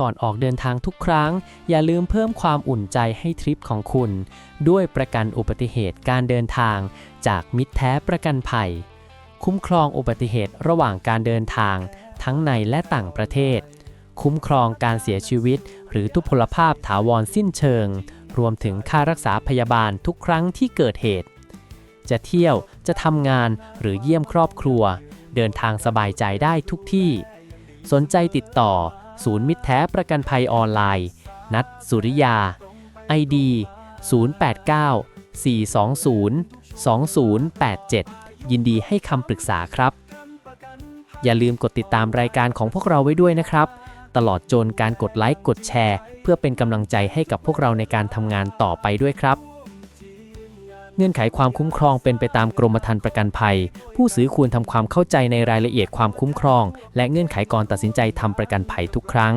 ก่อนออกเดินทางทุกครั้ง อย่าลืมเพิ่มความอุ่นใจให้ทริปของคุณ ด้วยประกันอุบัติเหตุการเดินทาง จากมิตรแท้ประกันภัย คุ้มครองอุบัติเหตุระหว่างการเดินทาง ทั้งในและต่างประเทศ คุ้มครองการเสียชีวิต หรือทุพพลภาพถาวรสิ้นเชิง รวมถึงค่ารักษาพยาบาลทุกครั้งที่เกิดเหตุ จะเที่ยวจะทำงานหรือเยี่ยมครอบครัว เดินทางสบายใจได้ทุกที่ สนใจติดต่อ ศูนย์มิตรแท้ประกันภัยออนไลน์ นัดสุริยา ID 089 420 2087 ยินดีให้คำปรึกษาครับ อย่าลืมกดติดตามรายการของพวกเราไว้ด้วยนะครับ ตลอดจนการกดไลค์กดแชร์ เพื่อเป็นกำลังใจให้กับพวกเราในการทำงานต่อไปด้วยครับ เงื่อนไขความคุ้มครองเป็นไปตามกรมธรรม์ประกันภัย ผู้ซื้อควรทำความเข้าใจในรายละเอียดความคุ้มครอง และเงื่อนไขก่อนตัดสินใจทำประกันภัยทุกครั้ง